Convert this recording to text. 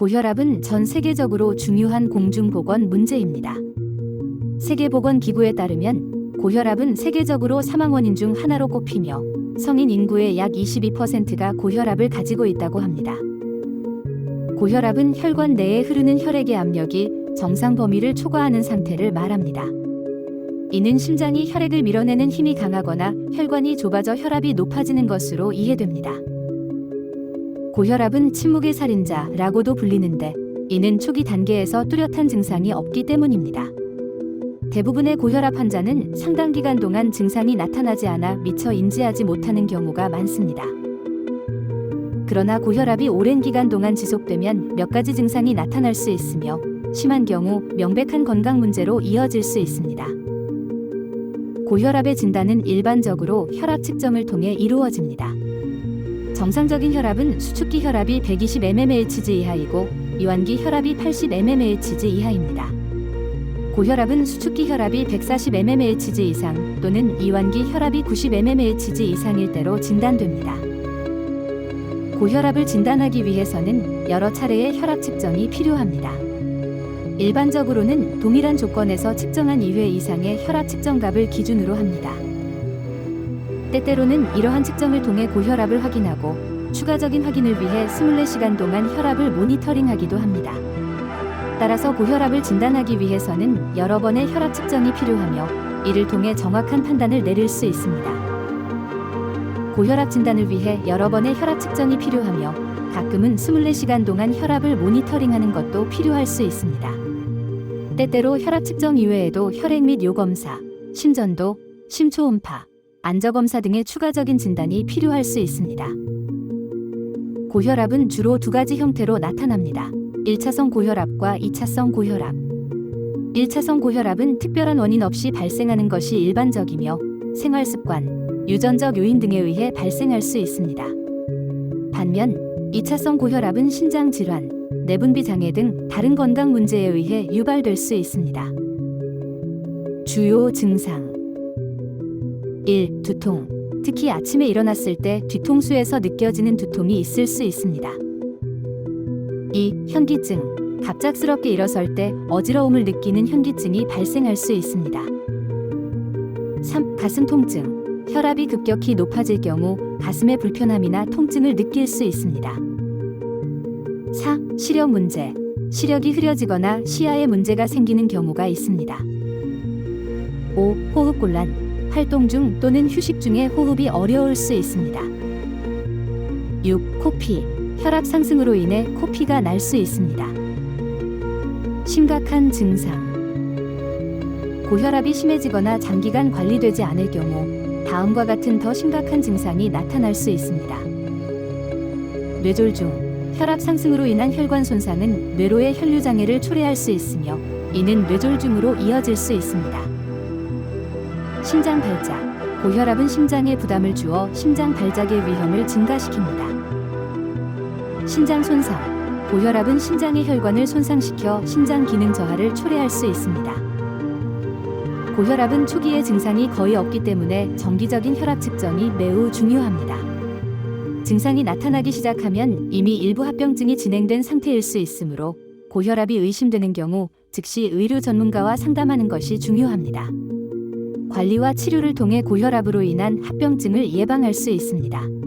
고혈압은 전 세계적으로 중요한 공중보건 문제입니다. 세계보건기구에 따르면 고혈압은 세계적으로 사망 원인 중 하나로 꼽히며 성인 인구의 약 22%가 고혈압을 가지고 있다고 합니다. 고혈압은 혈관 내에 흐르는 혈액의 압력이 정상 범위를 초과하는 상태를 말합니다. 이는 심장이 혈액을 밀어내는 힘이 강하거나 혈관이 좁아져 혈압이 높아지는 것으로 이해됩니다. 고혈압은 침묵의 살인자라고도 불리는데 이는 초기 단계에서 뚜렷한 증상이 없기 때문입니다. 대부분의 고혈압 환자는 상당 기간 동안 증상이 나타나지 않아 미처 인지하지 못하는 경우가 많습니다. 그러나 고혈압이 오랜 기간 동안 지속되면 몇 가지 증상이 나타날 수 있으며 심한 경우 명백한 건강 문제로 이어질 수 있습니다. 고혈압의 진단은 일반적으로 혈압 측정을 통해 이루어집니다. 정상적인 혈압은 수축기 혈압이 120 mmHg 이하이고 이완기 혈압이 80 mmHg 이하입니다. 고혈압은 수축기 혈압이 140 mmHg 이상 또는 이완기 혈압이 90 mmHg 이상일 때로 진단됩니다. 고혈압을 진단하기 위해서는 여러 차례의 혈압 측정이 필요합니다. 일반적으로는 동일한 조건에서 측정한 2회 이상의 혈압 측정값을 기준으로 합니다. 때때로는 이러한 측정을 통해 고혈압을 확인하고 추가적인 확인을 위해 24시간 동안 혈압을 모니터링하기도 합니다. 따라서 고혈압을 진단하기 위해서는 여러 번의 혈압 측정이 필요하며 이를 통해 정확한 판단을 내릴 수 있습니다. 고혈압 진단을 위해 여러 번의 혈압 측정이 필요하며 가끔은 24시간 동안 혈압을 모니터링하는 것도 필요할 수 있습니다. 때때로 혈압 측정 이외에도 혈액 및 요검사, 심전도, 심초음파, 안저검사 등의 추가적인 진단이 필요할 수 있습니다. 고혈압은 주로 두 가지 형태로 나타납니다. 1차성 고혈압과 2차성 고혈압. 1차성 고혈압은 특별한 원인 없이 발생하는 것이 일반적이며 생활 습관, 유전적 요인 등에 의해 발생할 수 있습니다. 반면 2차성 고혈압은 신장 질환, 내분비 장애 등 다른 건강 문제에 의해 유발될 수 있습니다. 주요 증상 1. 두통. 특히 아침에 일어났을 때 뒤통수에서 느껴지는 두통이 있을 수 있습니다. 2. 현기증. 갑작스럽게 일어설 때 어지러움을 느끼는 현기증이 발생할 수 있습니다. 3. 가슴 통증. 혈압이 급격히 높아질 경우 가슴의 불편함이나 통증을 느낄 수 있습니다. 4. 시력 문제. 시력이 흐려지거나 시야에 문제가 생기는 경우가 있습니다. 5. 호흡곤란. 활동 중 또는 휴식 중에 호흡이 어려울 수 있습니다. 6. 코피. 혈압 상승으로 인해 코피가 날 수 있습니다. 심각한 증상. 고혈압이 심해지거나 장기간 관리되지 않을 경우 다음과 같은 더 심각한 증상이 나타날 수 있습니다. 뇌졸중. 혈압 상승으로 인한 혈관 손상은 뇌로의 혈류 장애를 초래할 수 있으며 이는 뇌졸중으로 이어질 수 있습니다. 심장 발작. 고혈압은 심장에 부담을 주어 심장 발작의 위험을 증가시킵니다. 신장 손상. 고혈압은 신장의 혈관을 손상시켜 신장 기능 저하를 초래할 수 있습니다. 고혈압은 초기의 증상이 거의 없기 때문에 정기적인 혈압 측정이 매우 중요합니다. 증상이 나타나기 시작하면 이미 일부 합병증이 진행된 상태일 수 있으므로 고혈압이 의심되는 경우 즉시 의료 전문가와 상담하는 것이 중요합니다. 관리와 치료를 통해 고혈압으로 인한 합병증을 예방할 수 있습니다.